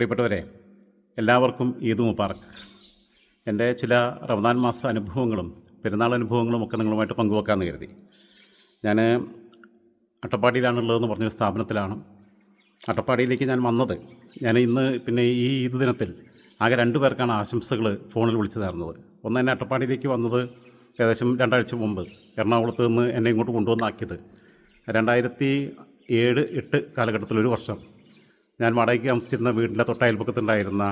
പ്രിയപ്പെട്ടവരെ എല്ലാവർക്കും ഈദ് മുബാറക്ക് എന്റെ ചില റമദാൻ മാസ അനുഭവങ്ങളും പെരുന്നാൾ അനുഭവങ്ങളും ഒക്കെ നിങ്ങളുമായിട്ട് പങ്കുവെക്കാമെന്ന് കരുതി. ഞാൻ അട്ടപ്പാടിയിലാണുള്ളതെന്ന് പറഞ്ഞൊരു സ്ഥാപനത്തിലാണ്. അട്ടപ്പാടിയിലേക്ക് ഞാൻ വന്നത്. ഞാൻ ഇന്ന് പിന്നെ ഈ ഈദ് ദിനത്തിൽ ആകെ രണ്ടു പേർക്കാണ് ആശംസകൾ ഫോണിൽ വിളിച്ചു തരുന്നത്. ഒന്ന് എന്നെ അട്ടപ്പാടിയിലേക്ക് വന്നത് ഏകദേശം രണ്ടാഴ്ച മുമ്പ് എറണാകുളത്ത് നിന്ന് എന്നെ ഇങ്ങോട്ട് കൊണ്ടുവന്നാക്കിയത്. രണ്ടായിരത്തി ഏഴ് എട്ട് കാലഘട്ടത്തിൽ ഒരു വർഷം. ഞാൻ വാടകയ്ക്ക് താമസിച്ചിരുന്ന വീടിന്റെ തൊട്ടയൽപ്പക്കത്തുണ്ടായിരുന്ന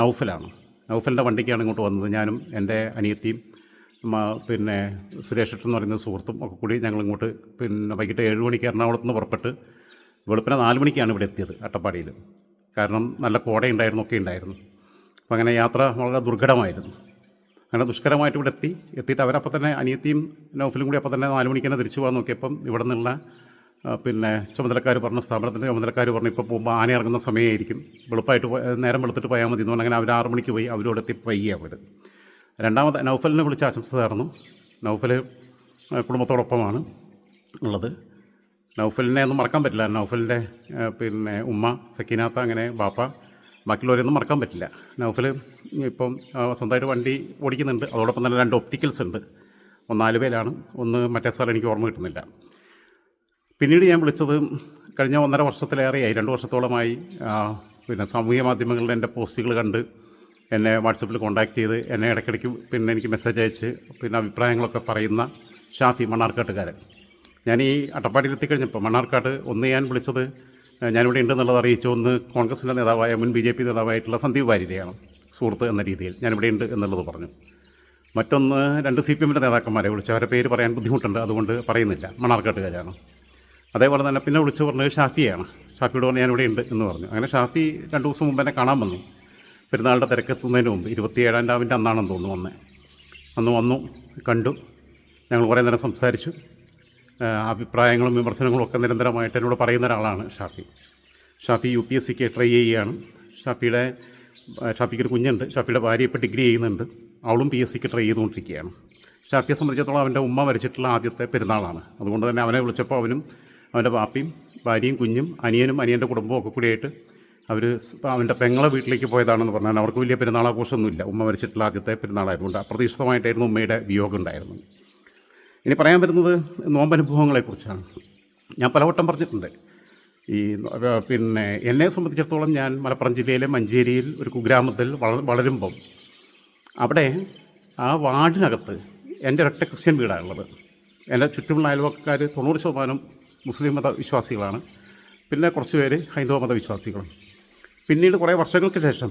നൗഫലാണ്. നൗഫലിന്റെ വണ്ടിക്കാണ് ഇങ്ങോട്ട് വന്നത്. ഞാനും എന്റെ അനിയത്തിയും പിന്നെ സുരേഷ് എന്ന് പറയുന്ന സുഹൃത്തും ഒക്കെ കൂടി ഞങ്ങൾ ഇങ്ങോട്ട് പിന്നെ വൈകിട്ട് ഏഴ് മണിക്ക് എറണാകുളത്ത് നിന്ന് പുറപ്പെട്ട് വെളുപ്പിനെ നാല് മണിക്കാണ് ഇവിടെ എത്തിയത് അട്ടപ്പാടിയിൽ. കാരണം നല്ല കോടയുണ്ടായിരുന്നു ഒക്കെ ഉണ്ടായിരുന്നു. അപ്പം അങ്ങനെ യാത്ര വളരെ ദുർഘടമായിരുന്നു. അങ്ങനെ ദുഷ്കരമായിട്ട് ഇവിടെ എത്തി. എത്തിയിട്ട് അവരപ്പോൾ തന്നെ അനിയത്തിയും നൗഫലും കൂടി അപ്പോൾ തന്നെ നാല് മണിക്ക് തന്നെ തിരിച്ചു പോകാൻ നോക്കിയപ്പം ഇവിടെ നിന്നുള്ള പിന്നെ ചുമതലക്കാർ പറഞ്ഞ സ്ഥാപനത്തിന്റെ ചുമതലക്കാർ പറഞ്ഞു ഇപ്പോൾ പോകുമ്പോൾ ആന ഇറങ്ങുന്ന സമയമായിരിക്കും വെളുപ്പായിട്ട് പോയ- നേരം വെളുത്തിട്ട് പോയാൽ മതി എന്ന് പറഞ്ഞാൽ അങ്ങനെ അവർ ആറ് മണിക്ക് പോയി അവരോട് എത്തി പയ്യ പോയത്. രണ്ടാമത് നൗഫലിനെ വിളിച്ച് ആശംസ നേർന്നു. നൗഫൽ കുടുംബത്തോടൊപ്പമാണ് ഉള്ളത്. നൗഫലിനെ ഒന്നും മറക്കാൻ പറ്റില്ല. നൗഫലിന്റെ പിന്നെ ഉമ്മ സക്കീനാത്ത അങ്ങനെ ബാപ്പ ബാക്കിയുള്ളവരെയൊന്നും മറക്കാൻ പറ്റില്ല. നൗഫൽ ഇപ്പം സ്വന്തമായിട്ട് വണ്ടി ഓടിക്കുന്നുണ്ട്. അതോടൊപ്പം തന്നെ രണ്ട് ഒപ്റ്റിക്കൽസ് ഉണ്ട്. ഒന്ന് നാല് പേരാണ് ഒന്ന് മറ്റേ സ്ഥലം എനിക്ക് ഓർമ്മ കിട്ടുന്നില്ല. പിന്നീട് ഞാൻ വിളിച്ചത് കഴിഞ്ഞ ഒന്നര വർഷത്തിലേറെയായി രണ്ട് വർഷത്തോളമായി പിന്നെ സാമൂഹ്യ മാധ്യമങ്ങളിൽ എന്റെ പോസ്റ്റുകൾ കണ്ട് എന്നെ വാട്സപ്പിൽ കോൺടാക്ട് ചെയ്ത് എന്നെ ഇടയ്ക്കിടയ്ക്ക് പിന്നെ എനിക്ക് മെസ്സേജ് അയച്ച് പിന്നെ അഭിപ്രായങ്ങളൊക്കെ പറയുന്ന ഷാഫി മണ്ണാർക്കാട്ടുകാരൻ. ഞാൻ ഈ അട്ടപ്പാടിയിൽ എത്തിക്കഴിഞ്ഞപ്പോൾ മണ്ണാർക്കാട് ഒന്ന് ഞാൻ വിളിച്ചത് ഞാനിവിടെ ഉണ്ടെന്നുള്ളത് അറിയിച്ചു. ഒന്ന് കോൺഗ്രസിന്റെ നേതാവായ മുൻ ബി ജെ പി നേതാവായിട്ടുള്ള സന്ദീപ് വാര്യതയാണ് സുഹൃത്ത് എന്ന രീതിയിൽ. ഞാനിവിടെ ഉണ്ട് എന്നുള്ളത് പറഞ്ഞു. മറ്റൊന്ന് രണ്ട് സി പി എമ്മിന്റെ നേതാക്കന്മാരെ വിളിച്ചു. അവരുടെ പേര് പറയാൻ ബുദ്ധിമുട്ടുണ്ട് അതുകൊണ്ട് പറയുന്നില്ല. മണ്ണാർക്കാട്ടുകാരാണ്. അതേപോലെ തന്നെ പിന്നെ വിളിച്ചു പറഞ്ഞത് ഷാഫിയാണ് ഷാഫിയോട് പറഞ്ഞു ഞാനിവിടെ ഉണ്ട് എന്ന് പറഞ്ഞു. അങ്ങനെ ഷാഫി രണ്ട് ദിവസം മുമ്പ് എന്നെ കാണാൻ വന്നു. പെരുന്നാളുടെ തിരക്കെത്തുന്നതിന് മുമ്പ്. ഇരുപത്തിയേഴാം രാവിന്റെ അന്നാണെന്ന് തോന്നുന്നു വന്നേ. അന്ന് വന്നു കണ്ടു. ഞങ്ങൾ കുറേ നേരം സംസാരിച്ചു. അഭിപ്രായങ്ങളും വിമർശനങ്ങളും ഒക്കെ നിരന്തരമായിട്ട് എന്നോട് പറയുന്ന ഒരാളാണ് Shafi. Shafi U P S സിക്ക് ട്രൈ ചെയ്യുകയാണ്. ഷാഫിയുടെ ഷാഫിക്ക് ഒരു കുഞ്ഞുണ്ട്. ഷാഫിയുടെ ഭാര്യ ഇപ്പോൾ ഡിഗ്രി ചെയ്യുന്നുണ്ട്. അവളും പി എസ് സിക്ക് ട്രൈ ചെയ്തുകൊണ്ടിരിക്കുകയാണ്. ഷാഫിയെ സംബന്ധിച്ചിടത്തോളം അവന്റെ ഉമ്മ വരച്ചിട്ടുള്ള ആദ്യത്തെ പെരുന്നാളാണ്. അതുകൊണ്ട് തന്നെ അവനെ വിളിച്ചപ്പോൾ അവനും അവന്റെ പാപ്പിയും ഭാര്യയും കുഞ്ഞും അനിയനും അനിയന്റെ കുടുംബവും ഒക്കെ കൂടിയായിട്ട് അവർ അവന്റെ പെങ്ങളെ വീട്ടിലേക്ക് പോയതാണെന്ന് പറഞ്ഞാൽ അവർക്ക് വലിയ പെരുന്നാളാഘോഷമൊന്നുമില്ല. ഉമ്മ മരിച്ചിട്ടുള്ള ആദ്യത്തെ പെരുന്നാളായതുകൊണ്ട് അപ്രതീക്ഷിതമായിട്ടായിരുന്നു ഉമ്മയുടെ വിയോഗം ഉണ്ടായിരുന്നത്. ഇനി പറയാൻ വരുന്നത് നോമ്പനുഭവങ്ങളെക്കുറിച്ചാണ്. ഞാൻ പലവട്ടം പറഞ്ഞിട്ടുണ്ട്. ഈ പിന്നെ എന്നെ സംബന്ധിച്ചിടത്തോളം ഞാൻ മലപ്പുറം ജില്ലയിലെ മഞ്ചേരിയിൽ ഒരു കുഗ്രാമത്തിൽ വള വളരുമ്പം അവിടെ ആ വാർഡിനകത്ത് എന്റെ ഒരൊറ്റ ക്രിസ്ത്യൻ വീടാണുള്ളത്. എന്റെ ചുറ്റുമുള്ള അയൽവക്കാർ തൊണ്ണൂറ് ശതമാനം മുസ്ലിം മത വിശ്വാസികളാണ് പിന്നെ കുറച്ച് പേര് ഹൈന്ദവ മത വിശ്വാസികളും പിന്നീട് കുറേ വർഷങ്ങൾക്ക് ശേഷം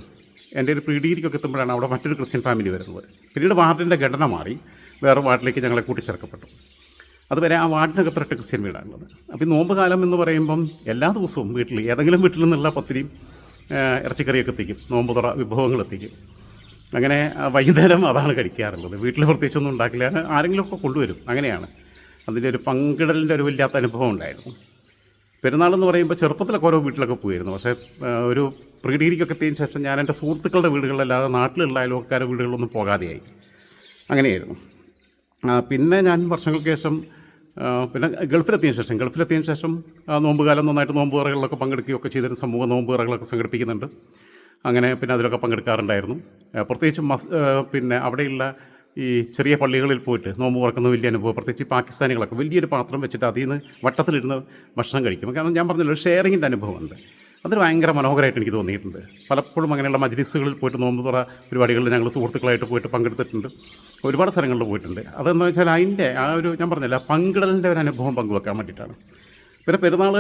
എന്റെ ഒരു പ്രീഡിഗ്രിക്കൊക്കെ എത്തുമ്പോഴാണ് അവിടെ മറ്റൊരു ക്രിസ്ത്യൻ ഫാമിലി വരുന്നത്. പിന്നീട് വാർഡിന്റെ ഘടന മാറി വേറെ വാർഡിലേക്ക് ഞങ്ങളെ കൂട്ടിച്ചേർക്കപ്പെട്ടു. അതുവരെ ആ വാർഡിനകത്തൊരൊറ്റ ക്രിസ്ത്യൻ വീടാണുള്ളത് അപ്പോൾ ഈ നോമ്പ് കാലം എന്ന് പറയുമ്പം എല്ലാ ദിവസവും വീട്ടിൽ ഏതെങ്കിലും വീട്ടിൽ നിന്നുള്ള പത്തിരിയും ഇറച്ചിക്കറിയൊക്കെ എത്തിക്കും. നോമ്പ് തുറ വിഭവങ്ങൾ എത്തിക്കും. അങ്ങനെ വൈകുന്നേരം അതാണ് കഴിക്കാറുള്ളത്. വീട്ടിൽ പ്രത്യേകിച്ചൊന്നും ഉണ്ടാക്കില്ല. ആരെങ്കിലുമൊക്കെ കൊണ്ടുവരും. അങ്ങനെയാണ്. അതിന്റെ ഒരു പങ്കിടലിന്റെ ഒരു വല്ലാത്ത അനുഭവം ഉണ്ടായിരുന്നു. പെരുന്നാളെന്ന് പറയുമ്പോൾ ചെറുപ്പത്തിലൊക്കെ ഓരോ വീട്ടിലൊക്കെ പോയിരുന്നു. പക്ഷേ ഒരു പ്രീ ഡിഗ്രിക്കൊക്കെ എത്തിയതിന് ശേഷം ഞാൻ എന്റെ സുഹൃത്തുക്കളുടെ വീടുകളിലല്ലാതെ നാട്ടിലുള്ള അയൽവക്കാരുടെ വീടുകളിലൊന്നും പോകാതെയായി. അങ്ങനെയായിരുന്നു. പിന്നെ ഞാൻ വർഷങ്ങൾക്ക് ശേഷം പിന്നെ ഗൾഫിലെത്തിയതിന് ശേഷം ഗൾഫിലെത്തിയതിന് ശേഷം നോമ്പുകാലം നോമ്പ് കാലം നന്നായിട്ട് നോമ്പ് തുറകളിലൊക്കെ പങ്കെടുക്കുകയൊക്കെ ചെയ്തിരുന്ന സമൂഹ നോമ്പ് തുറകളൊക്കെ സംഘടിപ്പിക്കുന്നുണ്ട്. അങ്ങനെ പിന്നെ അതിലൊക്കെ പങ്കെടുക്കാറുണ്ടായിരുന്നു. പ്രത്യേകിച്ച് മസ് പിന്നെ അവിടെയുള്ള ഈ ചെറിയ പള്ളികളിൽ പോയിട്ട് നോമ്പ് തുറക്കുന്ന വലിയ അനുഭവം പ്രത്യേകിച്ച് പാകിസ്ഥാനികളൊക്കെ വലിയൊരു പാത്രം വെച്ചിട്ട് അതിൽ നിന്ന് വട്ടത്തിലിരുന്ന് ഭക്ഷണം കഴിക്കും. കാരണം ഞാൻ പറഞ്ഞല്ലോ ഒരു ഷെയറിങ്ങിന്റെ അനുഭവമുണ്ട്. അതൊരു ഭയങ്കര മനോഹരമായിട്ട് എനിക്ക് തോന്നിയിട്ടുണ്ട്. പലപ്പോഴും അങ്ങനെയുള്ള മജ്ലിസുകളിൽ പോയിട്ട് നോമ്പ് തുറ പരിപാടികളിൽ ഞങ്ങൾ സുഹൃത്തുക്കളായിട്ട് പോയിട്ട് പങ്കെടുത്തിട്ടുണ്ട്. ഒരുപാട് സ്ഥലങ്ങളിൽ പോയിട്ടുണ്ട്. അതെന്താ വെച്ചാൽ അതിന്റെ ആ ഒരു ഞാൻ പറഞ്ഞില്ല പങ്കിടലിന്റെ ഒരു അനുഭവം പങ്കുവെക്കാൻ വേണ്ടിയിട്ടാണ്. പിന്നെ പെരുന്നാൾ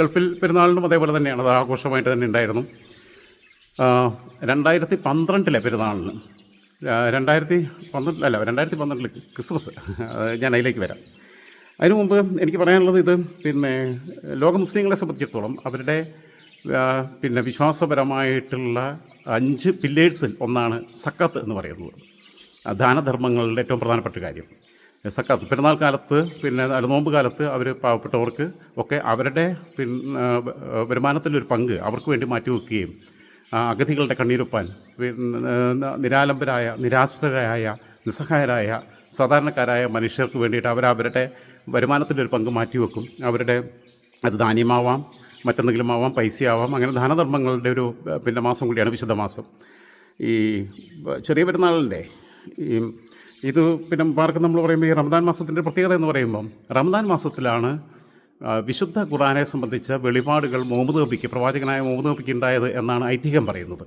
ഗൾഫിൽ പെരുന്നാളിനും അതേപോലെ തന്നെയാണ്. അത് ആഘോഷമായിട്ട് തന്നെ ഉണ്ടായിരുന്നു. രണ്ടായിരത്തി പന്ത്രണ്ടിലെ പെരുന്നാളിന് രണ്ടായിരത്തി പന്ത്രണ്ട് അല്ല രണ്ടായിരത്തി പന്ത്രണ്ടിൽ ക്രിസ്മസ്. ഞാൻ അതിലേക്ക് വരാം. അതിനു മുമ്പ് എനിക്ക് പറയാനുള്ളത് ഇത് പിന്നെ ലോക മുസ്ലിങ്ങളെ സംബന്ധിച്ചിടത്തോളം അവരുടെ പിന്നെ വിശ്വാസപരമായിട്ടുള്ള അഞ്ച് പില്ലേഴ്സിൽ ഒന്നാണ് സക്കാത്ത് എന്ന് പറയുന്നത്. ദാനധർമ്മങ്ങളുടെ ഏറ്റവും പ്രധാനപ്പെട്ട കാര്യം. സക്കാത്ത് പെരുന്നാൾ കാലത്ത് പിന്നെ നോമ്പ് കാലത്ത് അവർ പാവപ്പെട്ടവർക്ക് ഒക്കെ അവരുടെ പിന്നെ ഒരു പങ്ക് അവർക്ക് വേണ്ടി മാറ്റിവെക്കുകയും അഗതികളുടെ കണ്ണീരൊപ്പാൻ. നിരാലംബരായ നിരാശ്രരായ നിസ്സഹായരായ സാധാരണക്കാരായ മനുഷ്യർക്ക് വേണ്ടിയിട്ട് അവരവരുടെ വരുമാനത്തിന്റെ ഒരു പങ്ക് മാറ്റിവെക്കും. അവരുടെ അത് ധാന്യമാവാം മറ്റെന്തെങ്കിലും ആവാം പൈസയാവാം. അങ്ങനെ ദാനധർമ്മങ്ങളുടെ ഒരു പിന്നെ മാസം കൂടിയാണ് വിശുദ്ധ മാസം ഈ ചെറിയ പെരുന്നാളിന്റെ ഈ ഇത് പിന്നെ മാർക്ക് നമ്മൾ പറയുമ്പോൾ ഈ റമദാൻ മാസത്തിന്റെ പ്രത്യേകത എന്ന് പറയുമ്പം റമദാൻ മാസത്തിലാണ് വിശുദ്ധ ഖുറാനെ സംബന്ധിച്ച വെളിപാടുകൾ മുഹമ്മദ് നബിക്ക് പ്രവാചകനായ മുഹമ്മദ് നബിക്ക് ഉണ്ടായത് എന്നാണ് ഐതിഹ്യം പറയുന്നത്.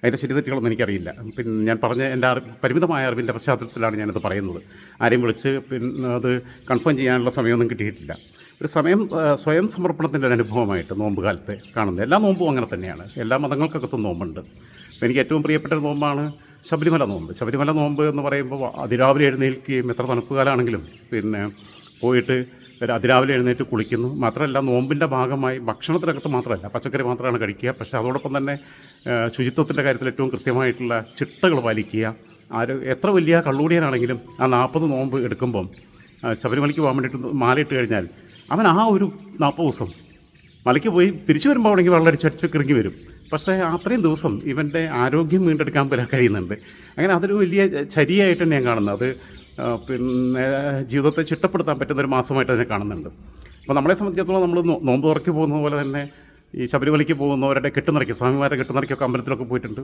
അതിന്റെ ശരിതെറ്റുകളൊന്നും എനിക്കറിയില്ല. പിന്നെ ഞാൻ പറഞ്ഞ എന്റെ അറിവ് പരിമിതമായ അറിവിന്റെ പശ്ചാത്തലത്തിലാണ് ഞാനത് പറയുന്നത്. ആരെയും വിളിച്ച് പിന്നെ അത് കൺഫേം ചെയ്യാനുള്ള സമയമൊന്നും കിട്ടിയിട്ടില്ല. ഒരു സമയം സ്വയം സമർപ്പണത്തിന്റെ ഒരു അനുഭവമായിട്ട് നോമ്പ് കാലത്ത് കാണുന്നത്. എല്ലാ നോമ്പും അങ്ങനെ തന്നെയാണ്. എല്ലാ മതങ്ങൾക്കകത്തും നോമ്പുണ്ട്. എനിക്ക് ഏറ്റവും പ്രിയപ്പെട്ട ഒരു നോമ്പാണ് ശബരിമല നോമ്പ്. ശബരിമല നോമ്പ് എന്ന് പറയുമ്പോൾ അതിരാവിലെ എഴുന്നേൽക്കുകയും എത്ര തണുപ്പ് കാലമാണെങ്കിലും പിന്നെ പോയിട്ട് അതിരാവിലെ എഴുന്നേറ്റ് കുളിക്കുന്നു. മാത്രമല്ല നോമ്പിന്റെ ഭാഗമായി ഭക്ഷണത്തിനകത്ത് മാത്രമല്ല പച്ചക്കറി മാത്രമാണ് കഴിക്കുക. പക്ഷേ അതോടൊപ്പം തന്നെ ശുചിത്വത്തിന്റെ കാര്യത്തിൽ ഏറ്റവും കൃത്യമായിട്ടുള്ള ചിട്ടകൾ പാലിക്കുക. ആര് എത്ര വലിയ കള്ളൂടിയനാണെങ്കിലും ആ നാൽപ്പത് നോമ്പ് എടുക്കുമ്പം ശബരിമലയ്ക്ക് പോകാൻ വേണ്ടിയിട്ട് മാലയിട്ട് കഴിഞ്ഞാൽ അവൻ ആ ഒരു നാൽപ്പത് ദിവസം മലയ്ക്ക് പോയി തിരിച്ചു വരുമ്പോൾ ആണെങ്കിൽ അടിച്ചടിച്ച് കിറങ്ങി വരും. പക്ഷേ അത്രയും ദിവസം ഇവന്റെ ആരോഗ്യം വീണ്ടെടുക്കാൻ വരാൻ കഴിയുന്നുണ്ട്. അങ്ങനെ അതൊരു വലിയ ചരിയായിട്ട് ഞാൻ കാണുന്നത്. അത് പിന്നെ ജീവിതത്തെ ചിട്ടപ്പെടുത്താൻ പറ്റുന്ന ഒരു മാസമായിട്ട് തന്നെ കാണുന്നുണ്ട്. അപ്പോൾ നമ്മളെ സംബന്ധിച്ചിടത്തോളം നമ്മൾ നോമ്പ് തുറക്കി പോകുന്ന പോലെ തന്നെ ഈ ശബരിമലയ്ക്ക് പോകുന്നവരുടെ കെട്ടുനിറയ്ക്ക് സ്വാമിമാരുടെ കെട്ടുനിറയ്ക്കൊക്കെ അമ്പലത്തിലൊക്കെ പോയിട്ടുണ്ട്.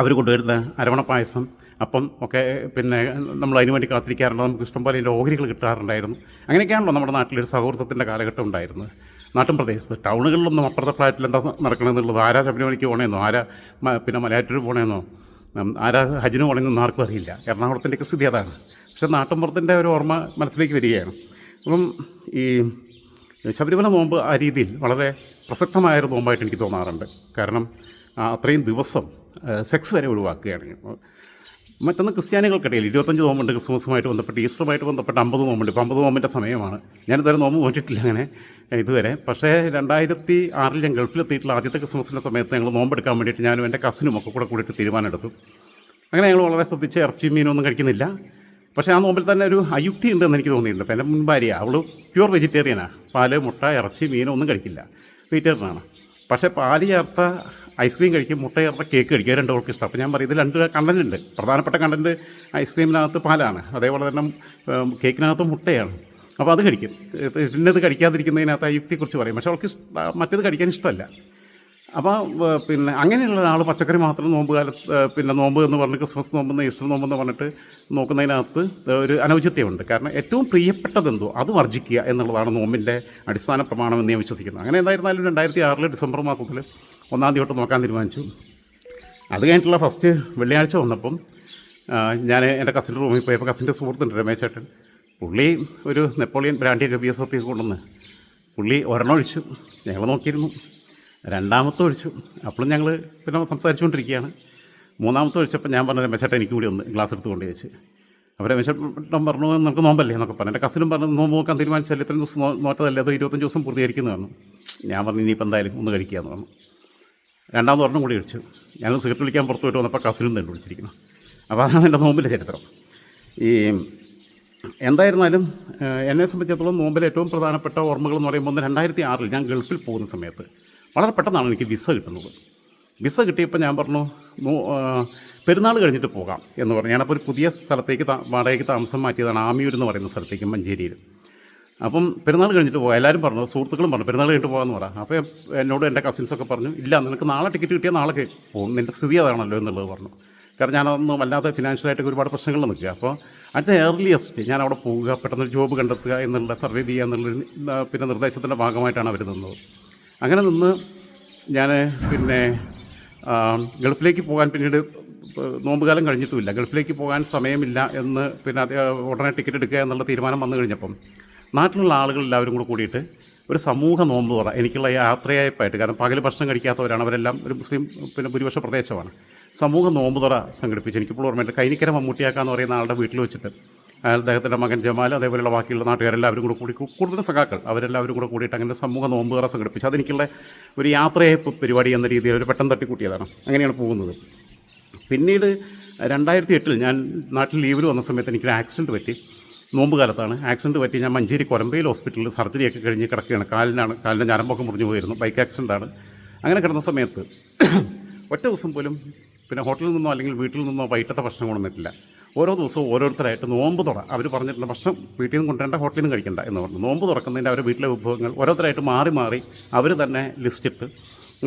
അവർ കൊണ്ടുവരുന്ന അരവണ പായസം അപ്പം ഒക്കെ പിന്നെ നമ്മൾ അതിനു വേണ്ടി കാത്തിരിക്കാറുണ്ട്. നമുക്ക് ഇഷ്ടംപോലെ ഓഹരികൾ കിട്ടാറുണ്ടായിരുന്നു. അങ്ങനെയൊക്കെയാണല്ലോ നമ്മുടെ നാട്ടിലൊരു സൗഹൃദത്തിന്റെ കാലഘട്ടം ഉണ്ടായിരുന്നത്. നാട്ടും പ്രദേശത്ത് ടൗണുകളിലൊന്നും അപ്പുറത്തെ ഫ്ലാറ്റിൽ എന്താ നടക്കണമെന്നുള്ളത് ആരാ ശബരിമലയ്ക്ക് പോകണമെന്നോ ആരാ പിന്നെ മലയാറ്റൂർ പോകണമെന്നോ ആരാ ഹജിന് പോകണമെന്നൊന്നും ആർക്കും അറിയില്ല. എറണാകുളത്തിന്റെയൊക്കെ സ്ഥിതി അതാണ്. പക്ഷേ നാട്ടുമ്പുറത്തിന്റെ ഒരു ഓർമ്മ മനസ്സിലേക്ക് വരികയാണ്. അപ്പം ഈ ശബരിമല നോമ്പ് ആ രീതിയിൽ വളരെ പ്രസക്തമായൊരു നോമ്പായിട്ട് എനിക്ക് തോന്നാറുണ്ട്. കാരണം അത്രയും ദിവസം സെക്സ് വരെ ഒഴിവാക്കുകയാണ്. മറ്റൊന്ന് ക്രിസ്ത്യാനികൾക്കിടയിൽ ഇരുപത്തഞ്ച് നോമ്പുണ്ട് ക്രിസ്മസുമായിട്ട് ബന്ധപ്പെട്ട് ഈസ്റ്ററുമായിട്ട് ബന്ധപ്പെട്ട് അമ്പത് നോമ്പുണ്ട്. ഇപ്പോൾ അമ്പത് നോമ്പിന്റെ സമയമാണ്. ഞാനിതുവരെ നോമ്പ് നോക്കിയിട്ടില്ല അങ്ങനെ ഇതുവരെ. പക്ഷേ രണ്ടായിരത്തി ആറിൽ ഞാൻ ഗൾഫിലെത്തിയിട്ടുള്ള ആദ്യത്തെ ക്രിസ്മസിന്റെ സമയത്ത് ഞങ്ങൾ നോമ്പെടുക്കാൻ വേണ്ടിയിട്ട് ഞാനും എന്റെ കസിനും ഒക്കെ കൂടെ കൂടിയിട്ട് തീരുമാനമെടുത്തു. അങ്ങനെ ഞങ്ങൾ വളരെ ശ്രദ്ധിച്ച് ഇറച്ചിയും മീനൊന്നും കഴിക്കുന്നില്ല. പക്ഷേ ആ നോമ്പിൽ തന്നെ ഒരു അയുക്തി ഉണ്ടെന്ന് എനിക്ക് തോന്നിയിട്ടുണ്ട്. അപ്പോൾ എന്റെ മുൻ ഭാര്യ അവൾ പ്യുവർ വെജിറ്റേറിയനാണ് പാൽ മുട്ട ഇറച്ചി മീൻ ഒന്നും കഴിക്കില്ല. വെജിറ്റേറിയനാണ് പക്ഷേ പാൽ ചേർത്ത ഐസ്ക്രീം കഴിക്കും മുട്ട ചേർത്ത കേക്ക് കഴിക്കും. രണ്ട് അവൾക്ക് ഇഷ്ടം. അപ്പോൾ ഞാൻ പറയും ഇത് രണ്ട് കണ്ടന്റ് ഉണ്ട്. പ്രധാനപ്പെട്ട കണ്ടന്റ് ഐസ്ക്രീമിനകത്ത് പാലാണ്. അതേപോലെ തന്നെ കേക്കിനകത്ത് മുട്ടയാണ്. അപ്പോൾ അത് കഴിക്കും. ഇന്നത് കഴിക്കാതിരിക്കുന്നതിനകത്ത് ആ യുക്തിയെക്കുറിച്ച് പറയും. പക്ഷേ അവൾക്ക് മറ്റേത് കഴിക്കാൻ ഇഷ്ടമല്ല. അപ്പോൾ പിന്നെ അങ്ങനെയുള്ള ആൾ പച്ചക്കറി മാത്രം നോമ്പ് കാലത്ത് പിന്നെ നോമ്പ് എന്ന് പറഞ്ഞ് ക്രിസ്മസ് നോമ്പെന്ന് ഈസ്റ്റർ നോമ്പെന്ന് പറഞ്ഞിട്ട് നോക്കുന്നതിനകത്ത് ഒരു അനൗചിത്യമുണ്ട്. കാരണം ഏറ്റവും പ്രിയപ്പെട്ടതെന്തോ അത് വർജിക്കുക എന്നുള്ളതാണ് നോമ്പിന്റെ അടിസ്ഥാന പ്രമാണം എന്ന് ഞാൻ വിശ്വസിക്കുന്നത് അങ്ങനെ എന്തായിരുന്നാലും രണ്ടായിരത്തി ആറിൽ ഡിസംബർ മാസത്തിൽ ഒന്നാം തീയതി തൊട്ട് നോക്കാൻ തീരുമാനിച്ചു. അത് കഴിഞ്ഞിട്ടുള്ള ഫസ്റ്റ് വെള്ളിയാഴ്ച വന്നപ്പം ഞാൻ എന്റെ കസിന്റെ റൂമിൽ പോയപ്പോൾ കസിന്റെ സുഹൃത്തുണ്ട് രമേശേട്ടൻ പുള്ളി ഒരു നെപ്പോളിയൻ ബ്രാൻഡിയൊക്കെ ബി എസ് ഒ പി കൊണ്ടുവന്ന് പുള്ളി ഒരെണ്ണം ഒഴിച്ചു. ഞങ്ങൾ നോക്കിയിരുന്നു. രണ്ടാമത്തെ ഒഴിച്ചു. അപ്പോഴും ഞങ്ങൾ പിന്നെ സംസാരിച്ചുകൊണ്ടിരിക്കുകയാണ്. മൂന്നാമത്തെ ഒഴിച്ചപ്പോൾ ഞാൻ പറഞ്ഞു രമേശേട്ടൻ എനിക്ക് കൂടി ഒന്ന് ഗ്ലാസ് എടുത്ത് കൊണ്ടു വെച്ച്. അപ്പോൾ രമേശേട്ടൻ പറഞ്ഞു നമുക്ക് നോമ്പല്ലേ? എന്നൊക്കെ പറഞ്ഞു. എന്റെ കസിനും പറഞ്ഞു നോമ്പ് നോക്കാൻ തീരുമാനിച്ചാൽ ഇത്രയും ദിവസം നോറ്റതല്ലേ? അത് ഇരുപത്തഞ്ച് ദിവസം പൂർത്തീകരിക്കുന്നു പറഞ്ഞു. ഞാൻ പറഞ്ഞു ഇനിയിപ്പോൾ എന്തായാലും ഒന്ന് കഴിക്കാമെന്ന് പറഞ്ഞു. രണ്ടാമത് ഒരെണ്ണം കൂടി കഴിച്ചു ഞാൻ സിഗരറ്റ് വിളിക്കാൻ പുറത്ത് പോയിട്ട് വന്നപ്പോൾ കസിനും തന്നെ വിളിച്ചിരിക്കുന്നു. അപ്പോൾ അതാണ് എന്റെ നോമ്പിന്റെ ചരിത്രം. ഈ എന്തായിരുന്നാലും എന്നെ സംബന്ധിച്ചിടത്തോളം നോമ്പിലെ ഏറ്റവും പ്രധാനപ്പെട്ട ഓർമ്മകൾ എന്ന് പറയുമ്പോൾ രണ്ടായിരത്തി ആറിൽ ഞാൻ ഗൾഫിൽ പോകുന്ന സമയത്ത് വളരെ പെട്ടെന്നാണ് എനിക്ക് വിസ കിട്ടുന്നത്. വിസ കിട്ടിയപ്പോൾ ഞാൻ പറഞ്ഞു പെരുന്നാൾ കഴിഞ്ഞിട്ട് പോകാം എന്ന് പറഞ്ഞു. ഞാനപ്പോൾ ഒരു പുതിയ സ്ഥലത്തേക്ക് വാടകയ്ക്ക് താമസം മാറ്റിയതാണ് ആമിയൂർ എന്ന് പറയുന്ന സ്ഥലത്തേക്ക് മഞ്ചേരിയിൽ അപ്പം പെരുന്നാൾ കഴിഞ്ഞിട്ട് പോകാം. എല്ലാവരും പറഞ്ഞു സുഹൃത്തുക്കളും പറഞ്ഞു പെരുന്നാൾ കഴിഞ്ഞിട്ട് പോകാമെന്ന് പറ. അപ്പോൾ എന്നോട് എന്റെ കസിൻസൊക്കെ പറഞ്ഞു ഇല്ല നിനക്ക് നാളെ ടിക്കറ്റ് കിട്ടിയാൽ നാളെ പോകും നിന്റെ സ്ഥിതി അതാണല്ലോ എന്നുള്ളത് പറഞ്ഞു. കാരണം ഞാനൊന്ന് വല്ലാതെ ഫിനാൻഷ്യലായിട്ടൊക്കെ ഒരുപാട് പ്രശ്നങ്ങൾ നിൽക്കുക. അപ്പോൾ അടുത്ത ഏർലിയസ്റ്റ് ഞാൻ അവിടെ പോവുക പെട്ടെന്നൊരു ജോബ് കണ്ടെത്തുക എന്നുള്ള സർവേ ചെയ്യുക എന്നുള്ള പിന്നെ നിർദ്ദേശത്തിന്റെ ഭാഗമായിട്ടാണ് അവർ നിന്നത്. അങ്ങനെ നിന്ന് ഞാൻ പിന്നെ ഗൾഫിലേക്ക് പോകാൻ പിന്നീട് നോമ്പുകാലം കഴിഞ്ഞിട്ടുമില്ല. ഗൾഫിലേക്ക് പോകാൻ സമയമില്ല എന്ന് പിന്നെ ഉടനെ ടിക്കറ്റ് എടുക്കുക എന്നുള്ള തീരുമാനം വന്നു കഴിഞ്ഞപ്പം നാട്ടിലുള്ള ആളുകൾ എല്ലാവരും കൂടെ കൂടിയിട്ട് ഒരു സമൂഹ നോമ്പ് തുറ എനിക്കുള്ള യാത്രയായപ്പായിട്ട് കാരണം പകൽ ഭക്ഷണം കഴിക്കാത്തവരാണ് അവരെല്ലാം ഒരു മുസ്ലിം പിന്നെ ഭൂരിപക്ഷ പ്രദേശമാണ്. സമൂഹ നോമ്പ് തുറ സംഘടിപ്പിച്ചു എനിക്കിപ്പോൾ ഓർമ്മയുണ്ട് കൈനിക്കര മമ്മൂട്ടിയാക്ക എന്ന് പറയുന്ന ആളുടെ വീട്ടിൽ വെച്ചിട്ട് അദ്ദേഹത്തിന്റെ മകൻ ജമാൽ അതേപോലെയുള്ള ബാക്കിയുള്ള നാട്ടുകാരെല്ലാവരും കൂടെ കൂടി കൂടുതൽ സഖാക്കൾ. അവരെല്ലാവരും കൂടെ കൂടിയിട്ട് അങ്ങനെ സമൂഹ നോമ്പ് തുറ സംഘടിപ്പിച്ചു അതെനിക്കുള്ള ഒരു യാത്രയെ പരിപാടി എന്ന രീതിയിൽ ഒരു പെട്ടെന്ന് തട്ടിക്കൂട്ടിയതാണ്. അങ്ങനെയാണ് പോകുന്നത്. പിന്നീട് രണ്ടായിരത്തി എട്ടിൽ ഞാൻ നാട്ടിൽ ലീവിൽ വന്ന സമയത്ത് എനിക്കൊരു ആക്സിഡന്റ് പറ്റി. നോമ്പ് കാലത്താണ്. ആക്സിഡന്റ് പറ്റി ഞാൻ മഞ്ചേരി കൊരമ്പയിൽ ഹോസ്പിറ്റലിൽ സർജറിയൊക്കെ കഴിഞ്ഞ് കിടക്കുകയാണ്. കാലിനാണ് കാലിന്റെ ഞരമ്പൊക്കെ മുറിഞ്ഞു പോയിരുന്നു. ബൈക്ക് ആക്സിഡന്റാണ് അങ്ങനെ കിടന്ന സമയത്ത് ഒറ്റ ദിവസം പോലും പിന്നെ ഹോട്ടലിൽ നിന്നോ അല്ലെങ്കിൽ വീട്ടിൽ നിന്നോ വൈകിട്ടത്തെ ഭക്ഷണം കൊണ്ടുവന്നിട്ടില്ല. ഓരോ ദിവസവും ഓരോരുത്തരായിട്ട് നോമ്പ് തുറ. അവർ പറഞ്ഞിട്ടുള്ള ഭക്ഷണം വീട്ടിൽ നിന്ന് കൊണ്ടുവരേണ്ട ഹോട്ടലിൽ നിന്ന് കഴിക്കണ്ട എന്ന് പറഞ്ഞു. നോമ്പ് തുറക്കുന്നതിന്റെ അവരുടെ വീട്ടിലെ വിഭവങ്ങൾ ഓരോരുത്തരായിട്ട് മാറി മാറി അവർ തന്നെ ലിസ്റ്റിട്ട്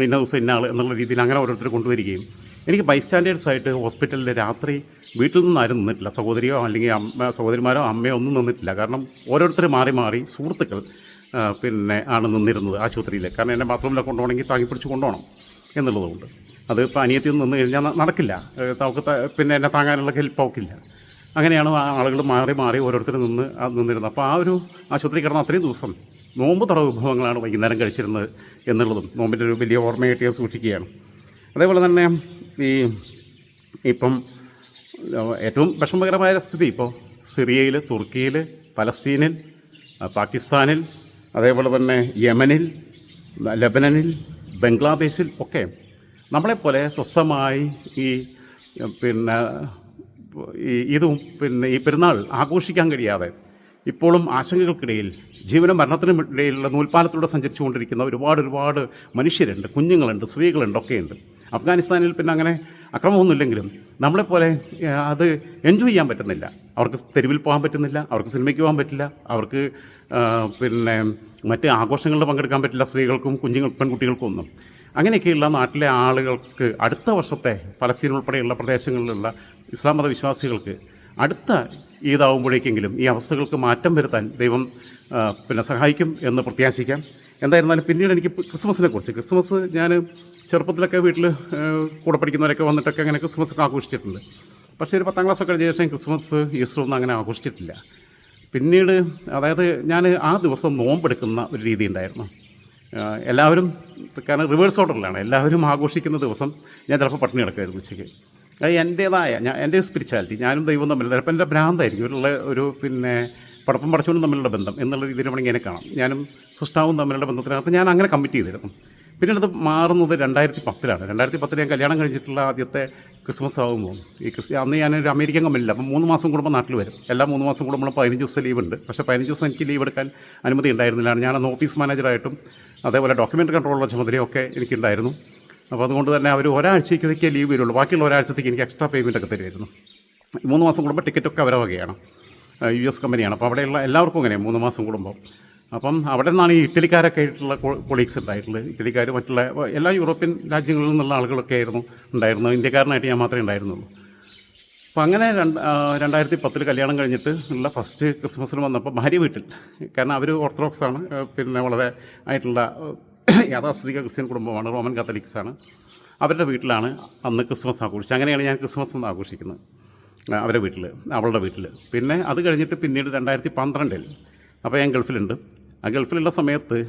ഇന്ന ദിവസം ഇന്ന ആൾ എന്നുള്ള രീതിയിൽ അങ്ങനെ ഓരോരുത്തർ കൊണ്ടുവരികയും. എനിക്ക് ബൈസ്റ്റാൻഡേർഡ്സ് ആയിട്ട് ഹോസ്പിറ്റലിൽ രാത്രി വീട്ടിൽ നിന്നും ആരും നിന്നിട്ടില്ല. സഹോദരിയോ അല്ലെങ്കിൽ അമ്മ സഹോദരിമാരോ അമ്മയോ ഒന്നും നിന്നിട്ടില്ല. കാരണം ഓരോരുത്തർ മാറി മാറി സുഹൃത്തുക്കൾ പിന്നെ ആണ് നിന്നിരുന്നത് ആശുപത്രിയിൽ കാരണം എന്നെ ബാത്റൂമിലൊക്കെ കൊണ്ടുപോകണമെങ്കിൽ താങ്ങിപ്പിടിച്ച് കൊണ്ടുപോകണം എന്നുള്ളതുകൊണ്ട്. അത് ഇപ്പോൾ അനിയത്തിൽ നിന്ന് കഴിഞ്ഞാൽ നടക്കില്ല. അവൾക്ക് പിന്നെ എന്നെ താങ്ങാനുള്ള ഹെൽപ്പ് അവക്കില്ല അങ്ങനെയാണ് ആളുകൾ മാറി മാറി ഓരോരുത്തർ നിന്ന് നിന്നിരുന്നത്. അപ്പോൾ ആ ഒരു ആശുപത്രി കിടന്ന അത്രയും ദിവസം നോമ്പ് തുറ വിഭവങ്ങളാണ് വൈകുന്നേരം കഴിച്ചിരുന്നത് എന്നുള്ളതും നോമ്പിന്റെ ഒരു വലിയ ഓർമ്മയായിട്ട് ഞാൻ സൂക്ഷിക്കുകയാണ്. അതേപോലെ തന്നെ ഈ ഇപ്പം ഏറ്റവും വിഷമകരമായ സ്ഥിതി ഇപ്പോൾ സിറിയയിൽ തുർക്കിയിൽ പലസ്തീനിൽ പാകിസ്ഥാനിൽ അതേപോലെ തന്നെ യമനിൽ ലബനനിൽ ബംഗ്ലാദേശിൽ ഒക്കെ നമ്മളെപ്പോലെ സ്വസ്ഥമായി ഈ പിന്നെ ഈ ഇതും പിന്നെ ഈ പെരുന്നാൾ ആഘോഷിക്കാൻ കഴിയാതെ ഇപ്പോഴും ആശങ്കകൾക്കിടയിൽ ജീവന മരണത്തിനും ഇടയിലുള്ള നൂൽപ്പാലത്തിലൂടെ സഞ്ചരിച്ചു കൊണ്ടിരിക്കുന്ന ഒരുപാട് ഒരുപാട് മനുഷ്യരുണ്ട് കുഞ്ഞുങ്ങളുണ്ട് സ്ത്രീകളുണ്ട് ഒക്കെയുണ്ട്. അഫ്ഗാനിസ്ഥാനിൽ പിന്നെ അങ്ങനെ അക്രമമൊന്നുമില്ലെങ്കിലും നമ്മളെപ്പോലെ അത് എൻജോയ് ചെയ്യാൻ പറ്റുന്നില്ല. അവർക്ക് തെരുവിൽ പോകാൻ പറ്റുന്നില്ല അവർക്ക് സിനിമയ്ക്ക് പോകാൻ പറ്റില്ല അവർക്ക് പിന്നെ മറ്റ് ആഘോഷങ്ങളിൽ പങ്കെടുക്കാൻ പറ്റില്ല സ്ത്രീകൾക്കും കുഞ്ഞുങ്ങൾ പെൺകുട്ടികൾക്കും ഒന്നും. അങ്ങനെയൊക്കെയുള്ള നാട്ടിലെ ആളുകൾക്ക് അടുത്ത വർഷത്തെ പലസ്തീൻ ഉൾപ്പെടെയുള്ള പ്രദേശങ്ങളിലുള്ള ഇസ്ലാം മത വിശ്വാസികൾക്ക് അടുത്ത ഈദാവുമ്പോഴേക്കെങ്കിലും ഈ അവസ്ഥകൾക്ക് മാറ്റം വരുത്താൻ ദൈവം പിന്നെ സഹായിക്കും എന്ന് പ്രത്യാശിക്കാം. എന്തായിരുന്നാലും പിന്നീട് എനിക്ക് ക്രിസ്മസിനെ കുറിച്ച് ക്രിസ്മസ് ഞാൻ ചെറുപ്പത്തിലൊക്കെ വീട്ടിൽ കൂടെ പഠിക്കുന്നവരൊക്കെ വന്നിട്ടൊക്കെ അങ്ങനെ ക്രിസ്മസ് ഒക്കെ ആഘോഷിച്ചിട്ടുണ്ട്. പക്ഷേ ഒരു പത്താം ക്ലാസ്സൊക്കെ കഴിഞ്ഞ ശേഷം ക്രിസ്മസ് ഈസ്റ്റർ ഒന്നും അങ്ങനെ ആഘോഷിച്ചിട്ടില്ല. പിന്നീട് അതായത് ഞാൻ ആ ദിവസം നോമ്പെടുക്കുന്ന ഒരു രീതി ഉണ്ടായിരുന്നു. എല്ലാവരും കാരണം റിവേഴ്സ് ഓർഡറിലാണ് എല്ലാവരും ആഘോഷിക്കുന്ന ദിവസം ഞാൻ ചിലപ്പോൾ പട്ടിണി കിടക്കുമായിരുന്നു ഉച്ചയ്ക്ക്. അത് എന്റേതായ ഞാൻ എന്റെ ഒരു സ്പിരിച്വാലിറ്റി ഞാനും ദൈവം തമ്മിലുള്ള ചിലപ്പോൾ എന്റെ ഭ്രാന്തായിരിക്കും. ഇവരുള്ള ഒരു പിന്നെ പടപ്പം പടച്ചോണ്ടും തമ്മിലുള്ള ബന്ധം എന്നുള്ള രീതിയിൽ വേണമെങ്കിൽ എന്നെ കാണാം. ഞാനും സൃഷ്ടാവും തമ്മിലുള്ള ബന്ധത്തിനകത്ത് ഞാൻ അങ്ങനെ കമ്മിറ്റ് ചെയ്തിരുന്നു. പിന്നീട് അത് മാറുന്നത് രണ്ടായിരത്തി പത്തിലാണ്. രണ്ടായിരത്തി പത്തിൽ ഞാൻ കല്യാണം കഴിഞ്ഞിട്ടുള്ള ആദ്യത്തെ ക്രിസ്മസ് ആകുമ്പോൾ ഈ ക്രിസ് അന്ന് ഞാനൊരു അമേരിക്കൻ കമ്പനിയില്ല അപ്പം മൂന്ന് മാസം കൂടുമ്പോൾ നാട്ടിൽ വരും. എല്ലാ മൂന്ന് മാസം കൂടുമ്പോൾ പതിനഞ്ച് ദിവസം ലീവ് ഉണ്ട് പക്ഷേ പതിനഞ്ച് ദിവസം എനിക്ക് ലീവ് എടുക്കാൻ അനുമതി ഉണ്ടായിരുന്നില്ല. ഞാൻ അന്ന് ഓഫീസ് മാനേജറായിട്ടും അതേപോലെ ഡോക്യുമെന്റ് കൺട്രോളുള്ള ചുമതലയൊക്കെ എനിക്കുണ്ടായിരുന്നു. അപ്പോൾ അതുകൊണ്ട് തന്നെ അവർ ഒരാഴ്ചയ്ക്കൊക്കെ ലീവ് വരുള്ളൂ. ബാക്കിയുള്ള ഒരാഴ്ചത്തേക്ക് എനിക്ക് എക്സ്ട്രാ പേയ്മെന്റ് ഒക്കെ തരുമായിരുന്നു. മൂന്ന് മാസം കൂടുമ്പോൾ ടിക്കറ്റൊക്കെ അവരെ വകയാണ്. യു എസ് കമ്പനിയാണ് അപ്പോൾ അവിടെയുള്ള എല്ലാവർക്കും അങ്ങനെ മൂന്ന് മാസം കൂടുമ്പോൾ അപ്പം അവിടെ നിന്നാണ് ഈ ഇറ്റലിക്കാരൊക്കെ ആയിട്ടുള്ള കൊളീഗ്സ് ഉണ്ടായിട്ടുള്ളത്. ഇറ്റലിക്കാർ മറ്റുള്ള എല്ലാ യൂറോപ്യൻ രാജ്യങ്ങളിൽ നിന്നുള്ള ആളുകളൊക്കെ ആയിരുന്നു ഉണ്ടായിരുന്നത്. ഇന്ത്യക്കാരനായിട്ട് ഞാൻ മാത്രമേ ഉണ്ടായിരുന്നുള്ളൂ. അപ്പോൾ അങ്ങനെ രണ്ട് രണ്ടായിരത്തി പത്തിൽ കല്യാണം കഴിഞ്ഞിട്ട് ഉള്ള ഫസ്റ്റ് ക്രിസ്മസിന് വന്നപ്പോൾ ഭാര്യ വീട്ടിൽ. കാരണം അവർ ഓർത്തഡോക്സ് ആണ്. പിന്നെ വളരെ ആയിട്ടുള്ള യാഥാസ്ഥിതിക ക്രിസ്ത്യൻ കുടുംബമാണ്. റോമൻ കാത്തലിക്സ് ആണ്. അവരുടെ വീട്ടിലാണ് അന്ന് ക്രിസ്മസ് ആഘോഷിച്ചത്. അങ്ങനെയാണ് ഞാൻ ക്രിസ്മസ് എന്ന് ആഘോഷിക്കുന്നത് അവരുടെ വീട്ടിൽ അവളുടെ വീട്ടിൽ പിന്നെ അത് കഴിഞ്ഞിട്ട് പിന്നീട് രണ്ടായിരത്തി പന്ത്രണ്ടിൽ അപ്പോൾ ഞാൻ ഗൾഫിലുണ്ട്. ആ ഗൾഫിലുള്ള സമയത്ത്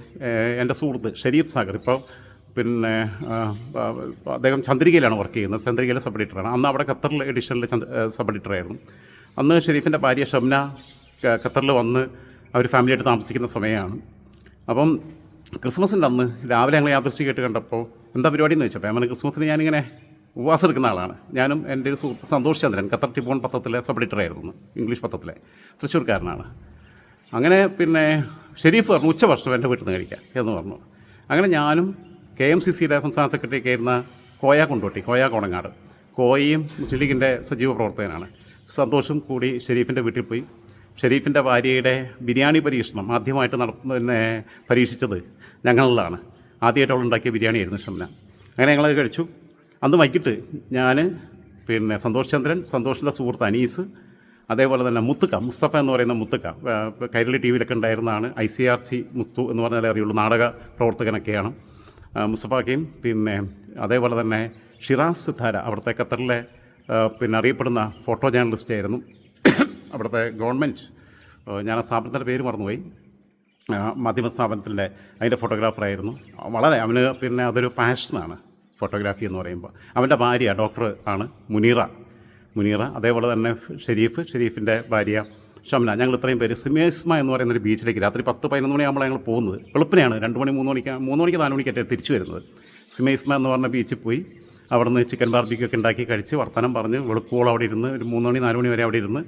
എന്റെ സുഹൃത്ത് ഷരീഫ് സാഗർ ഇപ്പോൾ പിന്നെ അദ്ദേഹം ചന്ദ്രികയിലാണ് വർക്ക് ചെയ്യുന്നത്. ചന്ദ്രികയിലെ സബ് എഡിറ്ററാണ് അന്ന് അവിടെ ഖത്തറിൽ ചന്ദ് സബ് എഡിറ്ററായിരുന്നു അന്ന് ഷെരീഫിന്റെ ഭാര്യ ഷംന ഖത്തറിൽ വന്ന് അവർ ഫാമിലിയായിട്ട് താമസിക്കുന്ന സമയമാണ്. അപ്പം ക്രിസ്മസിന്റെ അന്ന് രാവിലെ ഞങ്ങൾ യാദൃശ്ചികമായിട്ട് കണ്ടപ്പോൾ എന്താ പരിപാടി എന്ന് വെച്ചപ്പോൾ അങ്ങനെ ക്രിസ്മസിന് ഞാനിങ്ങനെ ഉപവാസം എടുക്കുന്ന ആളാണ്. ഞാനും എന്റെ ഒരു സുഹൃത്ത് സന്തോഷ് ചന്ദ്രൻ ഖത്തർ ടിപ്പോൺ പത്രത്തിലെ സബ് എഡിറ്ററായിരുന്നു ഇംഗ്ലീഷ് പത്രത്തിലെ. തൃശ്ശൂർക്കാരനാണ്. അങ്ങനെ പിന്നെ ഷെരീഫ് പറഞ്ഞു ഉച്ച വർഷം എന്റെ വീട്ടിൽ നിന്ന് കഴിക്കാം എന്ന് പറഞ്ഞു. അങ്ങനെ ഞാനും കെ എം സി സിയുടെ സംസ്ഥാന സെക്രട്ടറി ആയിരുന്ന കോയ കൊണ്ടോട്ടി കോയ കോണങ്ങാട്. കോയയും മുസ്ലിം ലീഗിന്റെ സജീവ പ്രവർത്തകനാണ്. സന്തോഷും കൂടി ഷെരീഫിന്റെ വീട്ടിൽ പോയി. ഷെരീഫിന്റെ ഭാര്യയുടെ ബിരിയാണി പരീക്ഷണം ആദ്യമായിട്ട് നട പിന്നെ പരീക്ഷിച്ചത് ഞങ്ങളിലാണ് ആദ്യമായിട്ട് അവൾ ഉണ്ടാക്കിയ ബിരിയാണിയായിരുന്നു ഷംന. അങ്ങനെ ഞങ്ങളത് കഴിച്ചു. അന്ന് വൈകിട്ട് ഞാൻ പിന്നെ സന്തോഷ് ചന്ദ്രൻ സന്തോഷിന്റെ സുഹൃത്ത് അനീസ് അതേപോലെ തന്നെ മുത്തുക്ക മുസ്തഫ എന്ന് പറയുന്ന മുത്തുക്ക കൈരളി ടി വിയിലൊക്കെ ഉണ്ടായിരുന്നതാണ് I C R C Musthu എന്ന് പറഞ്ഞാലേ അറിയുള്ളൂ നാടക പ്രവർത്തകനൊക്കെയാണ്. ആ, മുസ്തഫാക്കയും പിന്നെ അതേപോലെ തന്നെ ഷിറാസ് ധാര അവിടുത്തെ ഖത്തറിലെ പിന്നെ അറിയപ്പെടുന്ന ഫോട്ടോ ജേർണലിസ്റ്റ് ആയിരുന്നു. അവിടുത്തെ ഗവൺമെന്റ് ഞാൻ ആ സ്ഥാപനത്തിന്റെ പേര് മറന്നുപോയി. മാധ്യമ സ്ഥാപനത്തിന്റെ അതിന്റെ ഫോട്ടോഗ്രാഫറായിരുന്നു വളരെ അവന് പിന്നെ അതൊരു പാഷനാണ് ഫോട്ടോഗ്രാഫി എന്ന് പറയുമ്പോൾ. അവന്റെ ഭാര്യ ഡോക്ടർ ആണ് മുനീറ. മുനീറ അതേപോലെ തന്നെ ഷെരീഫ് ഷെരീഫിന്റെ ഭാര്യ ഷംന ഞങ്ങൾ ഇത്രയും പേര് സിമേസ്മ എന്ന് പറയുന്ന ഒരു ബീച്ചിലേക്ക് രാത്രി പത്ത് പതിനൊന്ന് മണിയാകുമ്പോൾ ഞങ്ങൾ പോകുന്നത്. വെളുപ്പിനെയാണ് രണ്ട് മണി മൂന്ന് മണിക്ക് മൂന്ന് മണിക്ക് നാല് മണിക്കായിട്ട് തിരിച്ചു വരുന്നത്. സിമേസ്മ എന്ന് പറഞ്ഞ ബീച്ചിൽ പോയി അവിടെ നിന്ന് ചിക്കൻ ബാർബിക്കൊക്കെ ഉണ്ടാക്കി കഴിച്ച് വർത്തമാനം പറഞ്ഞ് വെളുക്കോളം അവിടെ ഇരുന്ന് ഒരു മൂന്ന് മണി നാല് മണി വരെ അവിടെ ഇരുന്ന്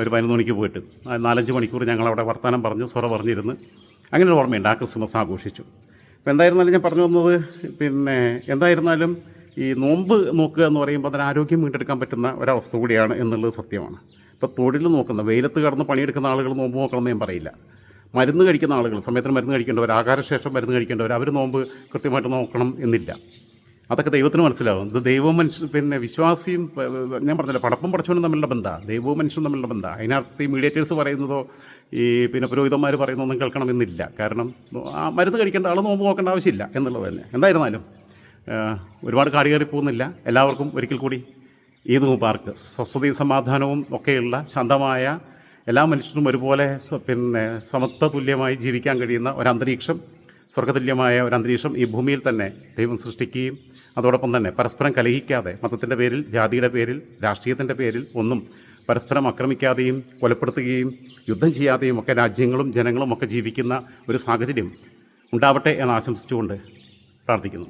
ഒരു പതിനൊന്ന് മണിക്ക് പോയിട്ട്. നാലഞ്ച് മണിക്കൂർ ഞങ്ങൾ അവിടെ വർത്തമാനം പറഞ്ഞ് സ്വറ പറഞ്ഞിരുന്ന് അങ്ങനെ ഒരു ഓർമ്മയുണ്ട്. ആ ക്രിസ്മസ് ആഘോഷിച്ചു. അപ്പോൾ എന്തായിരുന്നാലും ഞാൻ പറഞ്ഞു വന്നത്? പിന്നെ എന്തായിരുന്നാലും ഈ നോമ്പ് നോക്കുക എന്ന് പറയുമ്പോൾ അതിന് ആരോഗ്യം വീണ്ടെടുക്കാൻ പറ്റുന്ന ഒരവസ്ഥ കൂടിയാണ് എന്നുള്ളത് സത്യമാണ്. ഇപ്പോൾ തൊഴിൽ നോക്കുന്ന വെയിലത്ത് കടന്ന് പണിയെടുക്കുന്ന ആളുകൾ നോമ്പ് നോക്കണമെന്ന് ഞാൻ പറയില്ല. മരുന്ന് കഴിക്കുന്ന ആളുകൾ സമയത്തിന് മരുന്ന് കഴിക്കേണ്ടവർ ആഹാരശേഷം മരുന്ന് കഴിക്കേണ്ടവർ അവർ നോമ്പ് കൃത്യമായിട്ട് നോക്കണം എന്നില്ല. അതൊക്കെ ദൈവത്തിന് മനസ്സിലാവും. ഇത് ദൈവവും മനുഷ്യൻ പിന്നെ വിശ്വാസിയും ഞാൻ പറഞ്ഞില്ല പടപ്പും പടച്ചവനും തമ്മിലുള്ള ബന്ധമാണ് ദൈവവും മനുഷ്യനും തമ്മിലുള്ള ബന്ധമാണ് അതിനകത്ത് ഈ മീഡിയേറ്റേഴ്സ് പറയുന്നതോ ഈ പിന്നെ പുരോഹിതന്മാർ പറയുന്നതൊന്നും കേൾക്കണമെന്നില്ല കാരണം ആ മരുന്ന് കഴിക്കേണ്ട ആൾ നോമ്പ് നോക്കേണ്ട ആവശ്യമില്ല എന്നുള്ളത് തന്നെ. എന്തായിരുന്നാലും ഒരുപാട് കാടി കയറി പോകുന്നില്ല എല്ലാവർക്കും ഒരിക്കൽ കൂടി ഈദ് മുബാർക്ക് സ്വസ്ഥതയും സമാധാനവും ഒക്കെയുള്ള ശാന്തമായ എല്ലാ മനുഷ്യരും ഒരുപോലെ പിന്നെ സമത്വ തുല്യമായി ജീവിക്കാൻ കഴിയുന്ന ഒരന്തരീക്ഷം സ്വർഗതുല്യമായ അന്തരീക്ഷം ഈ ഭൂമിയിൽ തന്നെ ദൈവം സൃഷ്ടിക്കുകയും അതോടൊപ്പം തന്നെ പരസ്പരം കലഹിക്കാതെ മതത്തിന്റെ പേരിൽ ജാതിയുടെ പേരിൽ രാഷ്ട്രീയത്തിന്റെ പേരിൽ ഒന്നും പരസ്പരം ആക്രമിക്കാതെയും കൊലപ്പെടുത്തുകയും യുദ്ധം ചെയ്യാതെയും ഒക്കെ രാജ്യങ്ങളും ജനങ്ങളും ഒക്കെ ജീവിക്കുന്ന ഒരു സാഹചര്യം ഉണ്ടാവട്ടെ എന്ന് ആശംസിച്ചുകൊണ്ട് പ്രാർത്ഥിക്കുന്നു.